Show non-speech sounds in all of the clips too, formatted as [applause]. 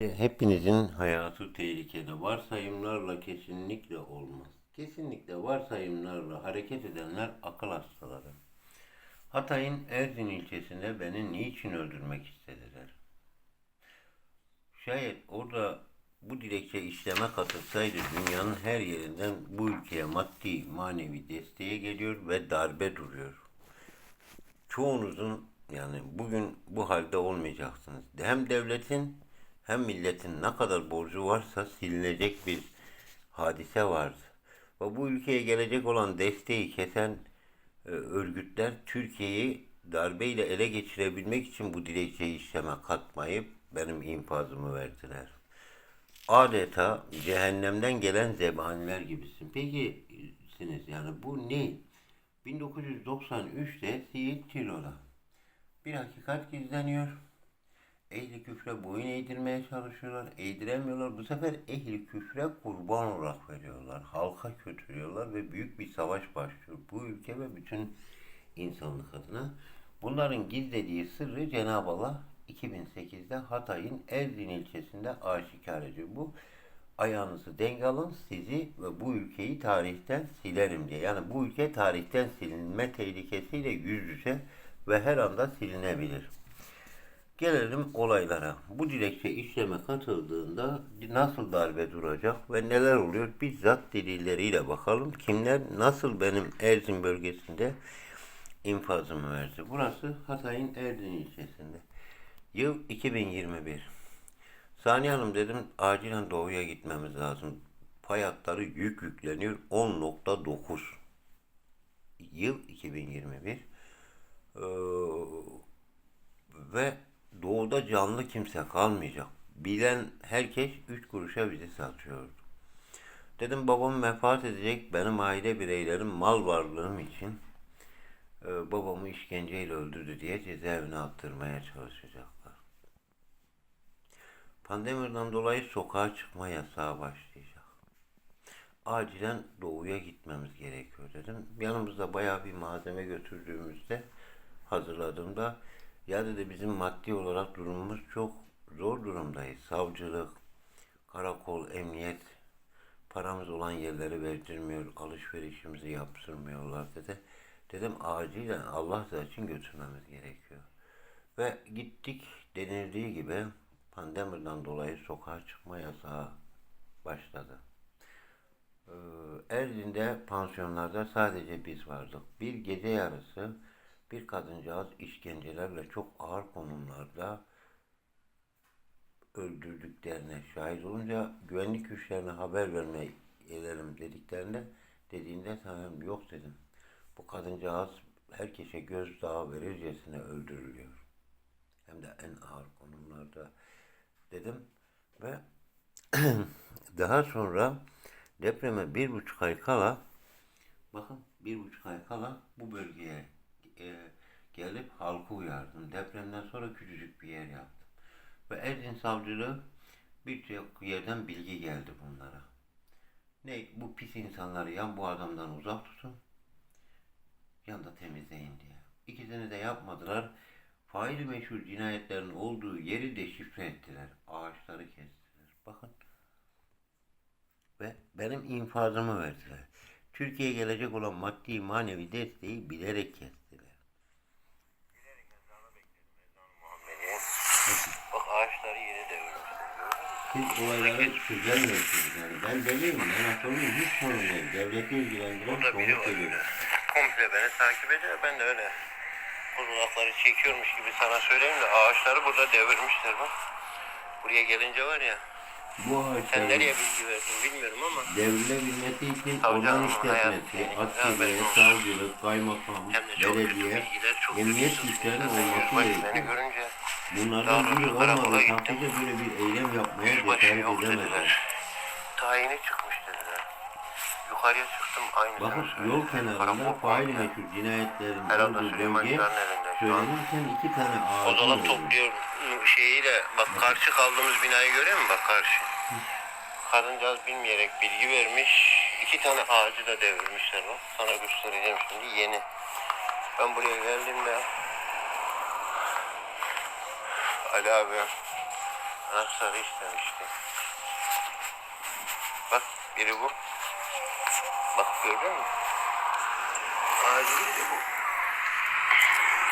Hepinizin hayatı tehlikede. Varsayımlarla kesinlikle olmaz. Kesinlikle varsayımlarla hareket edenler akıl hastaları. Hatay'ın Erzin ilçesinde beni niçin öldürmek istediler? Şayet orada bu dilekçe işleme katılsaydı dünyanın her yerinden bu ülkeye maddi manevi desteğe geliyor ve darbe duruyor. Çoğunuzun yani bugün bu halde olmayacaksınız. Hem devletin hem milletin ne kadar borcu varsa silinecek bir hadise vardı. Ve bu ülkeye gelecek olan desteği kesen e, örgütler Türkiye'yi darbeyle ele geçirebilmek için bu dilekçeyi işleme katmayıp benim infazımı verdiler. Adeta cehennemden gelen zebaniler gibisin. Peki siniz yani bu ne? 1993'te Siirt Tiro'da bir hakikat gizleniyor. Ehli küfre boyun eğdirmeye çalışıyorlar. Eğdiremiyorlar. Bu sefer ehli küfre kurban olarak veriyorlar. Halka kötülüyorlar ve büyük bir savaş başlıyor. Bu ülke ve bütün insanlık adına. Bunların gizlediği sırrı Cenab-ı Allah 2008'de Hatay'ın Erzin ilçesinde aşikar ediyor. Bu ayağınızı denk alın sizi ve bu ülkeyi tarihten silerim diye. Yani bu ülke tarihten silinme tehlikesiyle yüz yüze ve her anda silinebilir. Gelelim olaylara. Bu dilekçe işleme katıldığında nasıl darbe duracak ve neler oluyor bizzat delilleriyle bakalım. Kimler nasıl benim Erzin bölgesinde infazımı verdi. Burası Hatay'ın Erzin ilçesinde. Yıl 2021. Saniye Hanım dedim acilen doğuya gitmemiz lazım. Pay hatları yük yükleniyor 10.9. Yıl 2021. Ee, ve doğuda canlı kimse kalmayacak. Bilen herkes 3 kuruşa bizi satıyordu. Dedim babam vefat edecek. Benim aile bireylerim mal varlığım için e, babamı işkenceyle öldürdü diye cezaevine attırmaya çalışacaklar. Pandemiden dolayı sokağa çıkma yasağı başlayacak. Acilen doğuya gitmemiz gerekiyor dedim. Yanımızda bayağı bir malzeme götürdüğümüzde hazırladığımda ya dedi bizim maddi olarak durumumuz çok zor durumdayız. Savcılık, karakol, emniyet paramız olan yerleri verdirmiyor, alışverişimizi yaptırmıyorlar dedi. Dedim acilen Allah için götürmemiz gerekiyor. Ve gittik denildiği gibi pandemiden dolayı sokağa çıkma yasağı başladı. Ee, Erzin'de pansiyonlarda sadece biz vardık. Bir gece yarısı bir kadıncağız işkencelerle çok ağır konumlarda öldürdüklerine şahit olunca güvenlik güçlerine haber vermeye gelelim dediklerinde dediğinde tamam yok dedim. Bu kadıncağız herkese gözdağı verircesine öldürülüyor. Hem de en ağır konumlarda dedim ve [clears throat] daha sonra depreme bir buçuk ay kala bakın bir buçuk ay kala bu bölgeye e, gelip halkı uyardım. Depremden sonra küçücük bir yer yaptım. Ve Erzin Savcılığı birçok yerden bilgi geldi bunlara. Ne bu pis insanları yan bu adamdan uzak tutun, yan da temizleyin diye. İkisini de yapmadılar. Faili meşhur cinayetlerin olduğu yeri deşifre ettiler. Ağaçları kestiler. Bakın. Ve benim infazımı verdiler. Türkiye'ye gelecek olan maddi manevi desteği bilerek kestiler. Bak ağaçları yeni devirmişler. Siz olayları çözemiyorsunuz yani. Ben deliyim, ben akıllıyım, hiç sorun değil. Devleti ilgilendiren Burada biri var geliyor. öyle. Komple beni takip ediyor. Ben de öyle uzunlakları çekiyormuş gibi sana söyleyeyim de ağaçları burada devirmişler bak. Buraya gelince var ya. Bu Sen ağaçların nereye bilgi verdin bilmiyorum ama. devrilebilmesi için Tabii canım, işletmesi, hayat- askeriye, Ya ben- savcılık, kaymakam, Hem de çok kötü belediye, bilgiler çok emniyet Zaten olması yüzbaşı Beni gerekiyor. görünce Bunlardan biri olmadığı takdirde böyle bir eylem yapmaya cesaret edemezler. Tayini çıkmış dediler. Yukarıya çıktım aynı Bakın yol kenarında Karakol fail komple. meşhur cinayetlerin olduğu bölge söylenirken iki tane O dolap olduğu. topluyor şeyiyle bak karşı kaldığımız binayı görüyor musun bak karşı. Kadıncağız bilmeyerek bilgi vermiş. iki tane ağacı da devirmişler bak. Sana göstereceğim şimdi yeni. Ben buraya geldiğimde Ali abi Anahtarı istemişti. Bak biri bu. Bak gördün mü? Ağacı biri bu.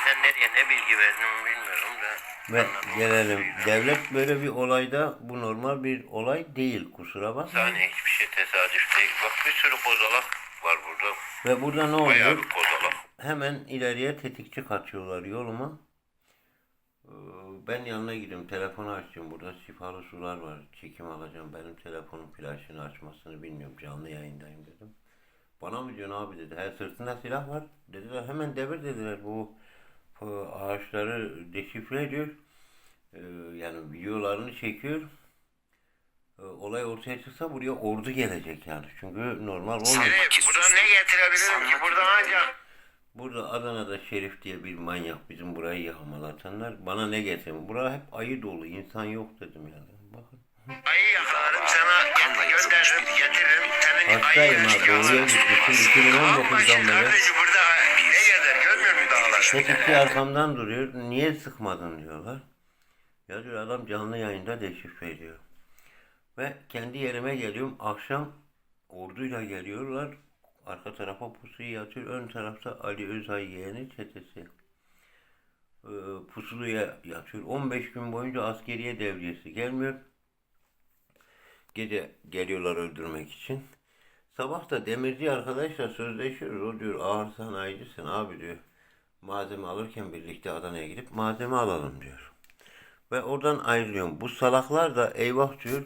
Sen nereye ne bilgi verdin bilmiyorum da. Ve gelelim. Devlet böyle bir olayda bu normal bir olay değil kusura bakma. Yani hiçbir şey tesadüf değil. Bak bir sürü kozalak var burada. Ve burada ne Bayağı oluyor? bir kozalak. Hemen ileriye tetikçi kaçıyorlar yoluma. Ee, Ben yanına gidiyorum. Telefonu açacağım. Burada şifalı sular var. Çekim alacağım. Benim telefonun flaşını açmasını bilmiyorum. Canlı yayındayım dedim. Bana mı diyorsun abi dedi. He sırtında silah var. Dediler hemen devir dediler. Bu e, ağaçları deşifre ediyor. Ee, Yani videolarını çekiyor. Ee, Olay ortaya çıksa buraya ordu gelecek yani. Çünkü normal olmuyor. Nereye? Buradan ne getirebilirim ki? Burada ancak Burada Adana'da Şerif diye bir manyak bizim burayı yağmalatanlar. Bana ne getirin? Bura hep ayı dolu. insan yok dedim yani. Bakın. ayı yakalarım sana gönderirim getiririm. Senin Hastayım ayı ha. Doğuya gitmişim. 2019'dan beri. Kardeşim burada ne gezer görmüyor musun dağlar? Tetikçi arkamdan duruyor. Niye sıkmadın diyorlar. Ya diyor adam canlı yayında deşifre ediyor. Ve kendi yerime geliyorum. Akşam orduyla geliyorlar. Arka tarafa pusuyu yatıyor. Ön tarafta Ali Özay yeğeni çetesi. Ee, pusuluya yatıyor. 15 gün boyunca askeriye devriyesi gelmiyor. Gece geliyorlar öldürmek için. Sabah da demirci arkadaşla sözleşiyoruz. O diyor ağır sanayicisin abi diyor. Malzeme alırken birlikte Adana'ya gidip malzeme alalım diyor. Ve oradan ayrılıyorum. Bu salaklar da eyvah diyor.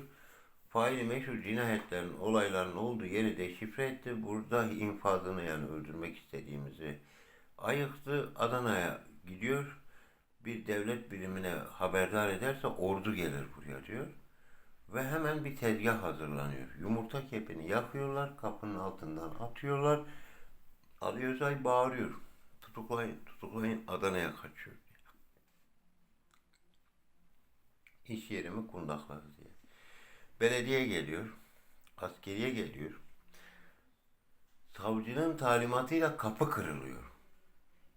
Faili meşhur cinayetlerin, olayların olduğu yeri deşifre etti. Burada infazını yani öldürmek istediğimizi ayıktı. Adana'ya gidiyor. Bir devlet birimine haberdar ederse ordu gelir buraya diyor. Ve hemen bir tezgah hazırlanıyor. Yumurta kepini yakıyorlar, kapının altından atıyorlar. Ali Özay bağırıyor. Tutuklayın, tutuklayın Adana'ya kaçıyor. İş yerimi kundakladı. Belediye geliyor, askeriye geliyor. Savcının talimatıyla kapı kırılıyor.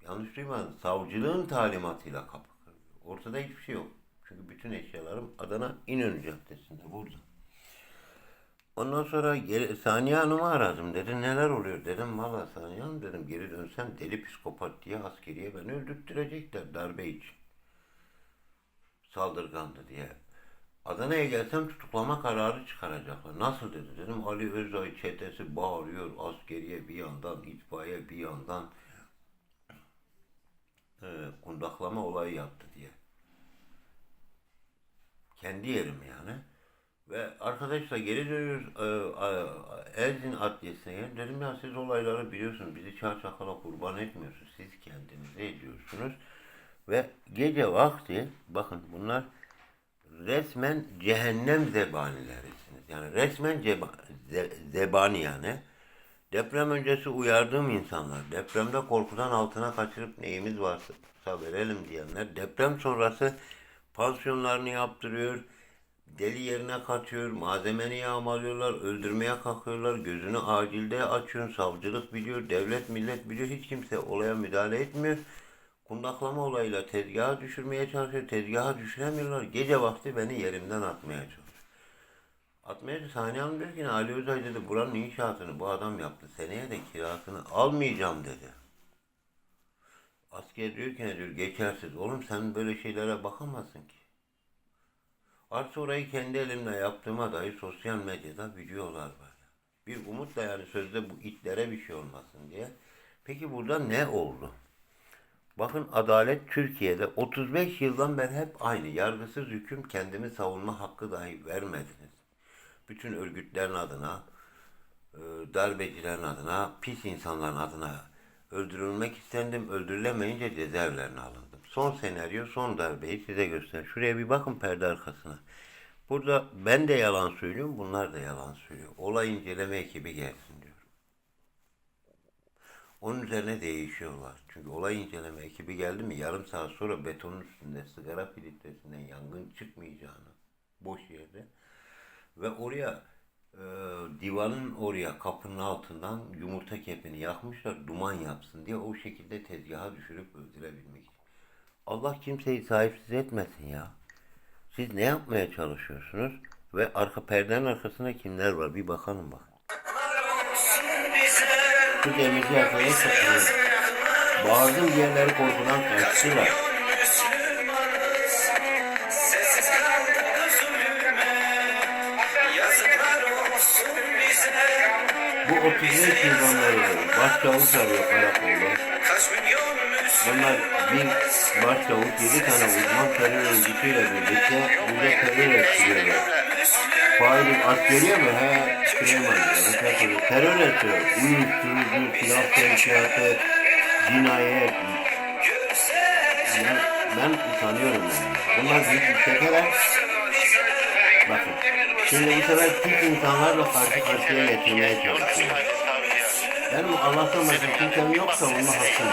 Yanlış duymadın. Savcılığın talimatıyla kapı kırılıyor. Ortada hiçbir şey yok. Çünkü bütün eşyalarım Adana İnönü Caddesi'nde burada. Ondan sonra geri, Saniye Hanım'ı aradım. Dedi neler oluyor? Dedim valla Saniye Hanım dedim geri dönsem deli psikopat diye askeriye beni öldürttürecekler darbe için. Saldırgandı diye. Adana'ya gelsem tutuklama kararı çıkaracaklar. Nasıl dedi. Dedim Ali Özay çetesi bağırıyor. Askeriye bir yandan, itfaiye bir yandan e, kundaklama olayı yaptı diye. Kendi yerim yani. Ve arkadaşlar geri dönüyoruz e, e, Adliyesi'ne. Dedim ya siz olayları biliyorsunuz. Bizi çarçakala kurban etmiyorsunuz. Siz kendinize ediyorsunuz. Ve gece vakti bakın bunlar resmen cehennem zebanilerisiniz. Yani resmen ceba, ze, zebani yani. Deprem öncesi uyardığım insanlar, depremde korkudan altına kaçırıp neyimiz varsa verelim diyenler, deprem sonrası pansiyonlarını yaptırıyor, deli yerine kaçıyor, malzemeni yağmalıyorlar, öldürmeye kalkıyorlar, gözünü acilde açıyor, savcılık biliyor, devlet millet biliyor, hiç kimse olaya müdahale etmiyor. Kundaklama olayıyla tezgaha düşürmeye çalışıyor, tezgaha düşüremiyorlar. Gece vakti beni yerimden atmaya çalışıyor. Atmaya Saniye Hanım diyor ki Ali Özay dedi buranın inşaatını bu adam yaptı. Seneye de kirasını almayacağım dedi. Asker diyor ki ne diyor geçersiz. Oğlum sen böyle şeylere bakamazsın ki. Artı orayı kendi elimle yaptığıma dair sosyal medyada videolar var. Bir umutla yani sözde bu itlere bir şey olmasın diye. Peki burada ne oldu? Bakın adalet Türkiye'de 35 yıldan beri hep aynı. Yargısız hüküm kendimi savunma hakkı dahi vermediniz. Bütün örgütlerin adına, e, darbecilerin adına, pis insanların adına öldürülmek istendim. Öldürülemeyince cezaevlerine alındım. Son senaryo, son darbeyi size göster. Şuraya bir bakın perde arkasına. Burada ben de yalan söylüyorum, bunlar da yalan söylüyor. Olay inceleme ekibi gelsin. Onun üzerine değişiyorlar. Çünkü olay inceleme ekibi geldi mi yarım saat sonra betonun üstünde sigara filtresinden yangın çıkmayacağını boş yerde ve oraya e, divanın oraya kapının altından yumurta kepini yakmışlar duman yapsın diye o şekilde tezgaha düşürüp öldürebilmek için. Allah kimseyi sahipsiz etmesin ya. Siz ne yapmaya çalışıyorsunuz? Ve arka perdenin arkasında kimler var? Bir bakalım bak. Demirci arkaya çıkıyor. Bağırdım diğerleri korkudan kaçtılar. Bu 35 yıldanları başçavuş arıyor karakolda. Bunlar bir başçavuş 7 tane uzman terör örgütüyle birlikte burada terör ettiriyorlar. Faili askeriye mi? He, Süleyman diyor. Terör, ettiriyor. Uyuşturucu, silah sevkiyatı, cinayet. Ben, ben utanıyorum yani. Bunlar büyük bir şekeler. Bakın. Şimdi bu sefer Türk insanlarla karşı karşıya getirmeye çalışıyor. Benim Allah'tan başka kimsem yok savunma hakkım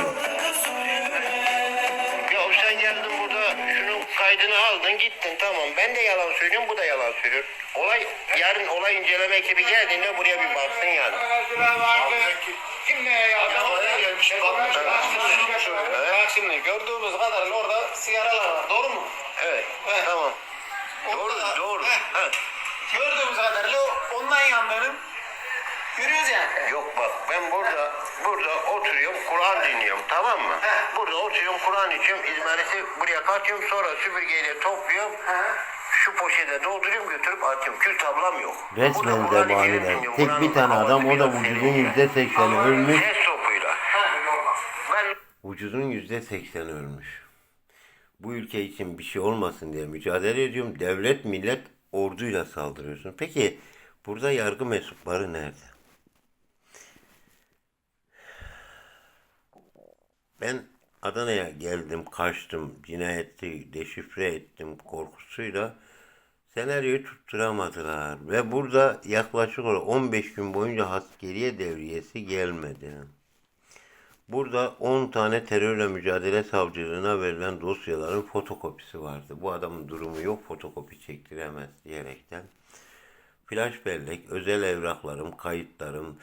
yok. Sen geldin burada şunun kaydını aldın gittin tamam. Ben de yalan söylüyorum bu da yalan söylüyor. Olay yarın olay inceleme ekibi geldiğinde buraya bir baksın yani. Kim neye yardım? Adam oraya gelmiş. Evet. Bak şimdi gördüğümüz kadarıyla orada sigaralar var. Doğru mu? Evet tamam. Doğru doğru. Heh. Gördüğümüz kadarıyla ondan yandığını görüyoruz yani. Yok bak ben burada burada oturuyorum Kur'an dinliyorum tamam mı? Burada oturuyorum Kur'an içiyorum izmariti buraya katıyorum sonra süpürgeyle topluyorum. Şu poşete dolduruyorum götürüp atıyorum. Kül tablam yok. Resmen zebaniler. Tek bir tane adam o da vücudun yüzde sekseni ölmüş. Vücudun yüzde sekseni ölmüş. Bu ülke için bir şey olmasın diye mücadele ediyorum. Devlet, millet, orduyla saldırıyorsun. Peki burada yargı mensupları nerede? Ben Adana'ya geldim, kaçtım, cinayeti deşifre ettim korkusuyla. Senaryoyu tutturamadılar ve burada yaklaşık olarak 15 gün boyunca askeriye devriyesi gelmedi. Burada 10 tane terörle mücadele savcılığına verilen dosyaların fotokopisi vardı. Bu adamın durumu yok, fotokopi çektiremez diyerekten. Flash bellek, özel evraklarım, kayıtlarım,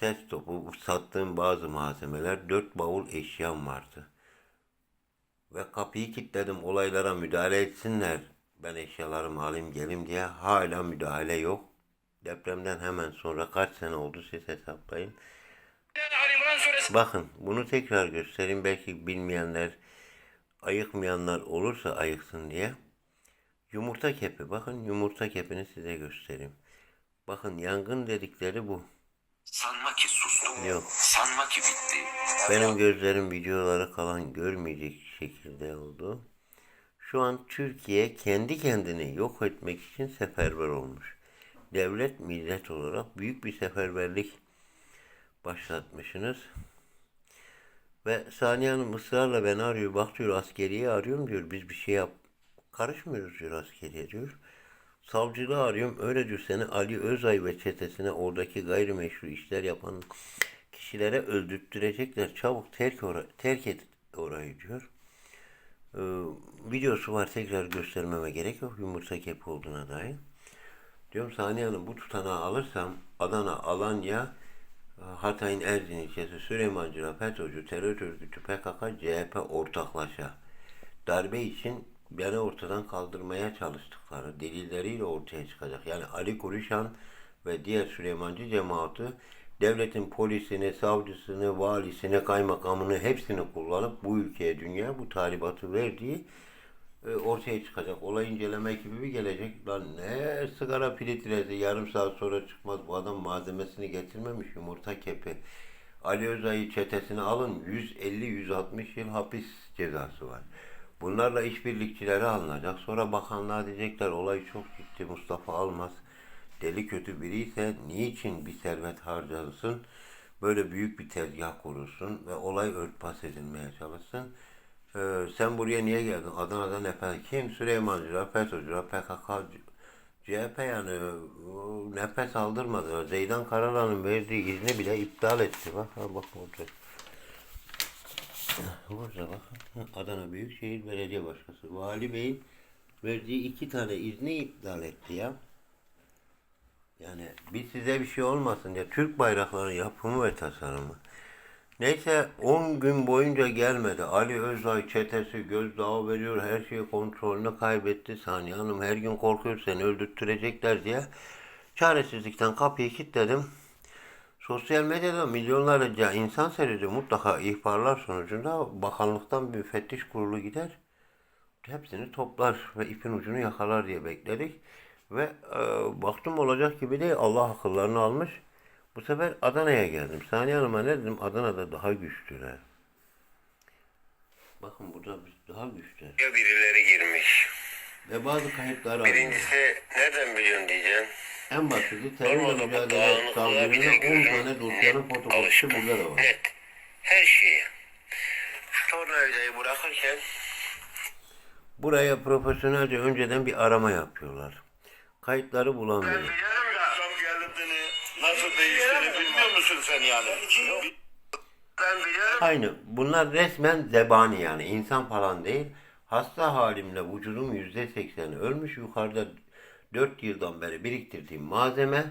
ses topu, sattığım bazı malzemeler, 4 bavul eşyam vardı. Ve kapıyı kilitledim olaylara müdahale etsinler. Ben eşyalarımı alayım gelim diye hala müdahale yok. Depremden hemen sonra kaç sene oldu siz hesaplayın. Bakın bunu tekrar göstereyim. Belki bilmeyenler, ayıkmayanlar olursa ayıksın diye. Yumurta kepi. Bakın yumurta kepini size göstereyim. Bakın yangın dedikleri bu. Sanma ki sustum. Yok. Sanma ki bitti. Benim gözlerim videoları kalan görmeyecek şekilde oldu. Şu an Türkiye kendi kendini yok etmek için seferber olmuş. Devlet millet olarak büyük bir seferberlik başlatmışsınız. Ve Saniye Hanım ısrarla beni arıyor. Bak diyor askeriye arıyorum diyor. Biz bir şey yap. Karışmıyoruz diyor askeriye diyor. Savcılığı arıyorum. Öyle diyor seni Ali Özay ve çetesine oradaki gayrimeşru işler yapan kişilere öldürttürecekler. Çabuk terk, ora- terk et orayı diyor. Ee, videosu var tekrar göstermeme gerek yok. Yumurta kepi olduğuna dair. Diyorum Saniye Hanım bu tutanağı alırsam Adana, Alanya, Hatay'ın Erzin ilçesi Süleymancılar, FETÖ'cü, terör örgütü PKK, CHP ortaklaşa darbe için beni ortadan kaldırmaya çalıştıkları delilleriyle ortaya çıkacak. Yani Ali Kuruşan ve diğer Süleymancı cemaati devletin polisini, savcısını, valisini, kaymakamını hepsini kullanıp bu ülkeye, dünya bu talimatı verdiği e, ortaya çıkacak. Olay inceleme ekibi bir gelecek. Lan ne sigara filtresi yarım saat sonra çıkmaz. Bu adam malzemesini getirmemiş. Yumurta kepi. Ali Özay'ı çetesine alın. 150-160 yıl hapis cezası var. Bunlarla işbirlikçileri alınacak. Sonra bakanlığa diyecekler olay çok ciddi Mustafa Almaz. Deli kötü biri ise niçin bir servet harcansın? Böyle büyük bir tezgah kurulsun ve olay örtbas edilmeye çalışsın. Ee, sen buraya niye geldin? Adana'dan efendim kim? Süleymancılar, FETÖ'cüler, PKK, CHP yani nefes aldırmadı. Zeydan Karalan'ın verdiği izni bile iptal etti. Bak bak orada. Burada bak. Adana Büyükşehir Belediye Başkanı. Vali Bey'in verdiği iki tane izni iptal etti ya. Yani biz size bir şey olmasın diye Türk bayraklarının yapımı ve tasarımı Neyse 10 gün boyunca gelmedi. Ali Özay çetesi gözdağı veriyor. Her şeyi kontrolünü kaybetti. Saniye Hanım her gün korkuyor seni öldürttürecekler diye. Çaresizlikten kapıyı kilitledim. Sosyal medyada milyonlarca insan seyrediyor. Mutlaka ihbarlar sonucunda bakanlıktan bir müfettiş kurulu gider. Hepsini toplar ve ipin ucunu yakalar diye bekledik. Ve e, baktım olacak gibi değil. Allah akıllarını almış. Bu sefer Adana'ya geldim. Saniye Hanım'a ne dedim? Adana'da daha güçlüler. Bakın burada biz daha güçlüler. Ya birileri girmiş. Ve bazı kayıplar aldım. Birincisi nereden biliyorsun diyeceksin. En basiti terörle mücadele de savcılığına 10 gözüm tane dosyanın alışkın. burada da var. Net. Her şeyi. Tornavidayı bırakırken Buraya profesyonelce önceden bir arama yapıyorlar. Kayıtları bulamıyor. biliyorum da Zam geldiğini nasıl değiştiğini bilmiyor musun sen yani? ben biliyorum. Aynı. Bunlar resmen zebani yani. insan falan değil. Hasta halimle vücudum yüzde sekseni ölmüş. Yukarıda 4 yıldan beri biriktirdiğim malzeme.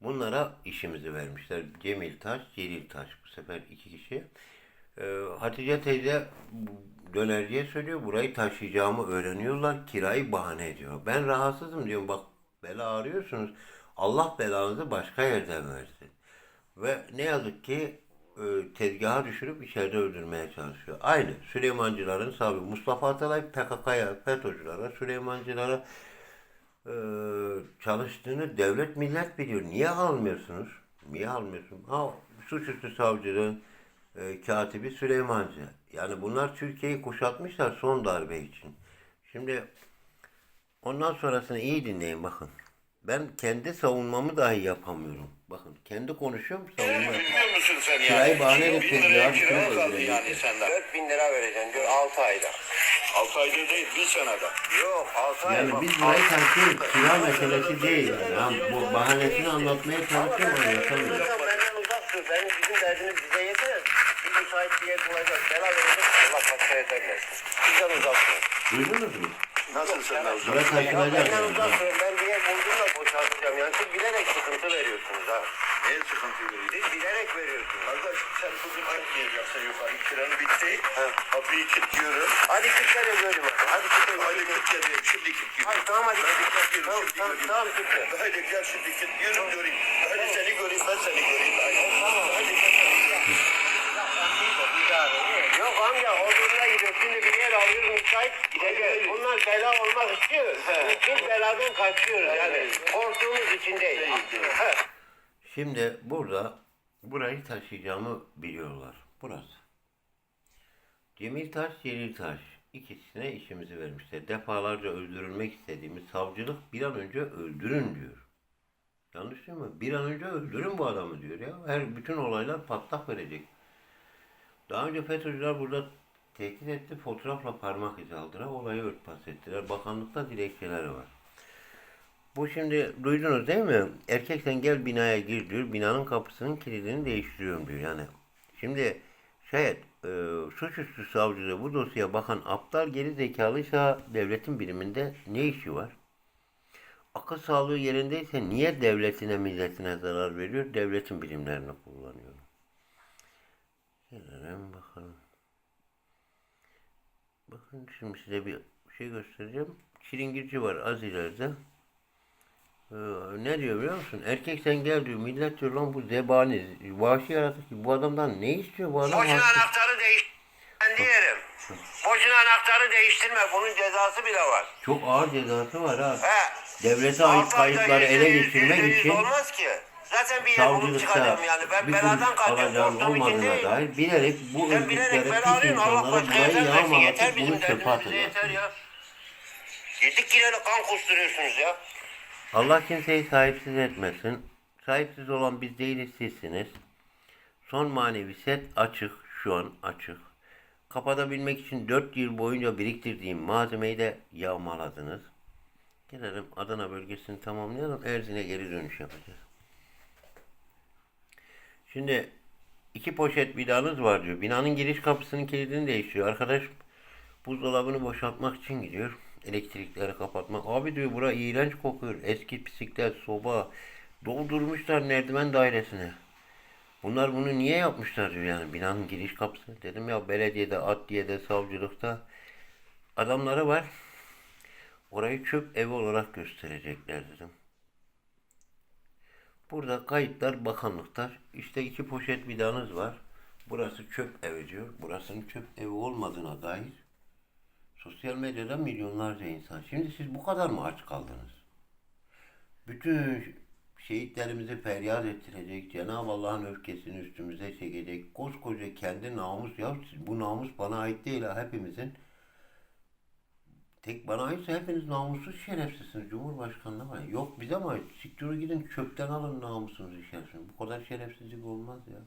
Bunlara işimizi vermişler. Cemil Taş, Celil Taş. Bu sefer iki kişi. Ee, Hatice teyze dönerciye söylüyor. Burayı taşıyacağımı öğreniyorlar. Kirayı bahane ediyor. Ben rahatsızım diyorum. Bak bela arıyorsunuz. Allah belanızı başka yerden versin. Ve ne yazık ki e, tezgaha düşürüp içeride öldürmeye çalışıyor. Aynı Süleymancıların sahibi Mustafa Atalay PKK'ya, FETÖ'cülere, Süleymancılara e, çalıştığını devlet millet biliyor. Niye almıyorsunuz? Niye almıyorsun? Ha, suçüstü savcının e, katibi Süleymancı. Yani bunlar Türkiye'yi kuşatmışlar son darbe için. Şimdi ondan sonrasını iyi dinleyin bakın. Ben kendi savunmamı dahi yapamıyorum. Bakın kendi konuşuyorum savunma yapıyorum. Bilmiyor musun sen yani? Kirayı bahane Bin liraya ya, kira kaldı yani senden. 4000 lira vereceksin diyor 6 ayda. 6 ayda değil bir senede. Yok 6 ay. Yani biz altı- burayı tartışıyoruz. Kira meselesi değil yani. Ha, bu bahanesini anlatmaya çalışıyorum ama yapamıyorum. Benden uzak dur. Benim bizim derdimiz bize yeter. Bir müsait bir yer bulacağız. Bela verecek. Allah başka yeter versin. Bizden uzak dur. Duydunuz mu? Nasıl senden uzak? Burası taşınacak Benden yani. uzak durun. Ben bir yer bulduğumda boşaltacağım. Yani siz bilerek sıkıntı veriyorsunuz ha. Neye sıkıntı veriyor? Siz bilerek veriyorsunuz. Kardeş sen bugün çıkmayacaksın yukarı. Kiranı bitti. Kapıyı kilitliyorum. Hadi kırklar göreyim hadi. Hadi kırklar Hadi kilitledim. Şimdi kilitliyorum. Hadi tamam hadi. Hadi kilitliyorum. Tamam Şimdi tamam göreyim. tamam kırklar. Hadi gel şimdi kilitliyorum göreyim. Hadi seni göreyim ben seni göreyim. Hadi. Hadi. Yok amca o durumda gidiyor. Şimdi bir yer müsait gideceğiz. Bunlar bela olmak istiyor. Biz beladan kaçıyoruz yani. Korktuğumuz için değil. He. Şimdi burada burayı taşıyacağımı biliyorlar. Burası. Cemil Taş, Celil Taş. ikisine işimizi vermişler. Defalarca öldürülmek istediğimiz savcılık bir an önce öldürün diyor. Yanlış değil mi? Bir an önce öldürün bu adamı diyor ya. Her bütün olaylar patlak verecek. Daha önce FETÖ'cüler burada tehdit etti. Fotoğrafla parmak izi aldılar. Olayı örtbas ettiler. Bakanlıkta dilekçeleri var. Bu şimdi duydunuz değil mi? Erkek sen gel binaya gir diyor. Binanın kapısının kilidini değiştiriyorum diyor. Yani şimdi şayet e, suçüstü savcıda bu dosyaya bakan aptal geri zekalıysa devletin biriminde ne işi var? Akıl sağlığı yerindeyse niye devletine milletine zarar veriyor? Devletin birimlerini kullanıyor. Gelelim bakalım. Bakın şimdi size bir şey göstereceğim. Çilingirci var az ileride. Ee, ne diyor biliyor musun? Erkek sen gel diyor. Millet diyor lan bu zebani, vahşi yaratık bu adamdan ne istiyor bu adam? Boşuna anahtarı değiş... Ben diyelim. Boşuna anahtarı değiştirme. Bunun cezası bile var. Çok ağır cezası var ha. He. Devlete ait yüzde ele geçirmek için Olmaz ki. Zaten bir yer bulup çıkacağım yani. Ben beladan alacağım Korktuğum için değil. dair bilerek bu Sen bilerek bela arıyorsun. Allah başka yeter versin. Yeter bizim bunu çöpe derdimiz bize yeter ya. Yedik gireli kan kusturuyorsunuz ya. Allah kimseyi sahipsiz etmesin. Sahipsiz olan biz değiliz sizsiniz. Son manevi set açık. Şu an açık. Kapatabilmek için 4 yıl boyunca biriktirdiğim malzemeyi de yağmaladınız. Gelelim Adana bölgesini tamamlayalım. Erzin'e geri dönüş yapacağız. Şimdi iki poşet binanız var diyor. Binanın giriş kapısının kilidini değiştiriyor. Arkadaş buzdolabını boşaltmak için gidiyor. Elektrikleri kapatmak. Abi diyor bura iğrenç kokuyor. Eski bisiklet, soba doldurmuşlar merdiven dairesine. Bunlar bunu niye yapmışlar diyor yani binanın giriş kapısı. Dedim ya belediyede, adliyede, savcılıkta adamları var. Orayı çöp evi olarak gösterecekler dedim. Burada kayıtlar bakanlıklar. İşte iki poşet vidanız var. Burası çöp evi diyor. Burasının çöp evi olmadığına dair sosyal medyada milyonlarca insan. Şimdi siz bu kadar mı aç kaldınız? Bütün şehitlerimizi feryat ettirecek, Cenab-ı Allah'ın öfkesini üstümüze çekecek, koskoca kendi namus, ya bu namus bana ait değil ha hepimizin. Tek bana aitse hepiniz namussuz şerefsizsiniz. Cumhurbaşkanına var. Yok bize mi ait? Gidin çöpten alın namusunuzu şerefsizsiniz. Bu kadar şerefsizlik olmaz ya.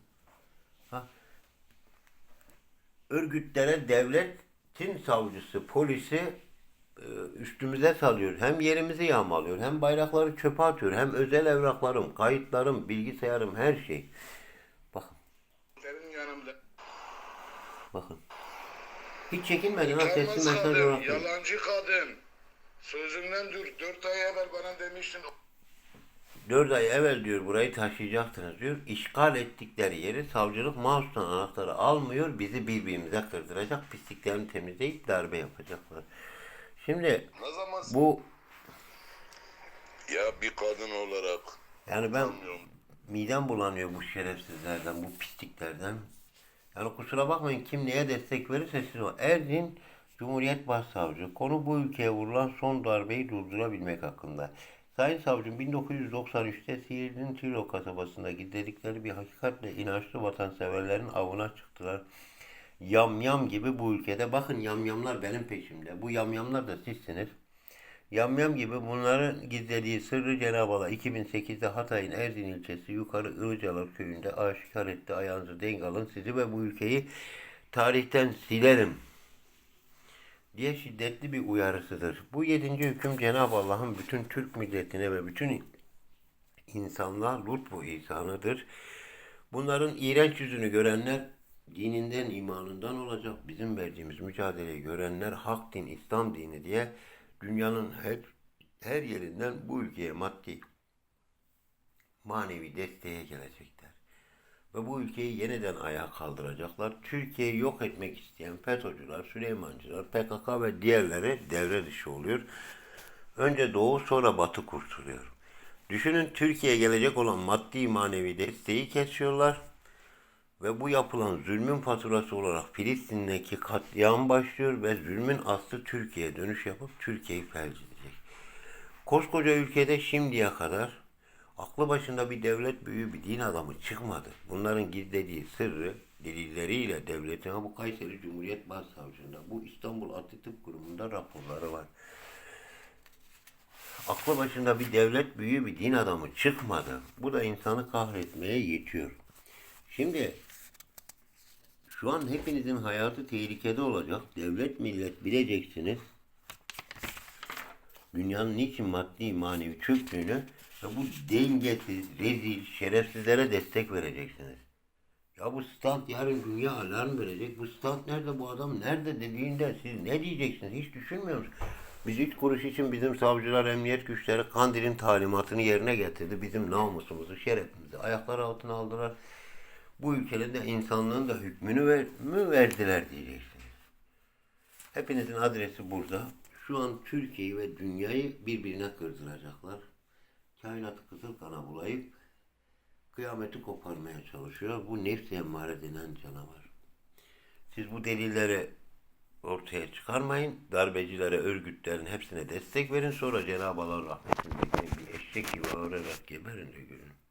Ha. Örgütlere devletin savcısı, polisi e, üstümüze salıyor. Hem yerimizi yağmalıyor, hem bayrakları çöpe atıyor, hem özel evraklarım, kayıtlarım, bilgisayarım, her şey. Bakın, yanımda. bakın. Hiç çekinmeden ha sesli mesaj kadın, olarak. yalancı kadın. Sözünden dur. Dört ay evvel bana demiştin. Dört ay evvel diyor burayı taşıyacaktınız diyor. İşgal ettikleri yeri savcılık mouse'dan anahtarı almıyor. Bizi birbirimize kırdıracak. Pisliklerini temizleyip darbe yapacaklar. Şimdi bu ya bir kadın olarak yani ben midem bulanıyor bu şerefsizlerden, bu pisliklerden. Yani kusura bakmayın kim neye destek verirse siz o. Erzin Cumhuriyet Başsavcı konu bu ülkeye vurulan son darbeyi durdurabilmek hakkında. Sayın Savcım 1993'te Siirt'in Tilo kasabasında gizledikleri bir hakikatle inançlı vatanseverlerin avına çıktılar. Yamyam gibi bu ülkede bakın yamyamlar benim peşimde. Bu yamyamlar da sizsiniz. Yamyam gibi bunların gizlediği sırrı Cenab-ı Allah 2008'de Hatay'ın Erzin ilçesi Yukarı Ilıcalar köyünde aşikar etti. Ayağınızı denk alın sizi ve bu ülkeyi tarihten silerim diye şiddetli bir uyarısıdır. Bu yedinci hüküm Cenab-ı Allah'ın bütün Türk milletine ve bütün insanlığa lütfu ihsanıdır. Bunların iğrenç yüzünü görenler dininden, imanından olacak. Bizim verdiğimiz mücadeleyi görenler hak din, İslam dini diye dünyanın her, her yerinden bu ülkeye maddi, manevi desteğe gelecekler. Ve bu ülkeyi yeniden ayağa kaldıracaklar. Türkiye'yi yok etmek isteyen FETÖ'cüler, Süleymancılar, PKK ve diğerleri devre dışı oluyor. Önce Doğu sonra Batı kurtuluyor. Düşünün Türkiye'ye gelecek olan maddi manevi desteği kesiyorlar. Ve bu yapılan zulmün faturası olarak Filistin'deki katliam başlıyor ve zulmün aslı Türkiye'ye dönüş yapıp Türkiye'yi felç edecek. Koskoca ülkede şimdiye kadar aklı başında bir devlet büyüğü, bir din adamı çıkmadı. Bunların gizlediği sırrı delilleriyle devletin, ha bu Kayseri Cumhuriyet Başsavcılığında, bu İstanbul Adli Tıp Kurumu'nda raporları var. Aklı başında bir devlet büyüğü, bir din adamı çıkmadı. Bu da insanı kahretmeye yetiyor. Şimdi şu an hepinizin hayatı tehlikede olacak. Devlet millet bileceksiniz. Dünyanın niçin maddi manevi çöktüğünü ve bu dengesiz, rezil, şerefsizlere destek vereceksiniz. Ya bu stand yarın dünya alarm verecek. Bu stand nerede bu adam nerede dediğinde siz ne diyeceksiniz hiç düşünmüyor musunuz? Biz üç kuruş için bizim savcılar, emniyet güçleri Kandil'in talimatını yerine getirdi. Bizim namusumuzu, şerefimizi ayaklar altına aldılar. Bu ülkenin de insanlığın da hükmünü ver, mü verdiler diyeceksiniz. Hepinizin adresi burada. Şu an Türkiye'yi ve dünyayı birbirine kırdıracaklar. Kainatı kızıl kana bulayıp kıyameti koparmaya çalışıyor. Bu nefs emmare denen canavar. Siz bu delilleri ortaya çıkarmayın. Darbecilere, örgütlerin hepsine destek verin. Sonra Cenab-ı Allah rahmetini bekleyin. Bir eşek gibi ağırarak geberin de görün.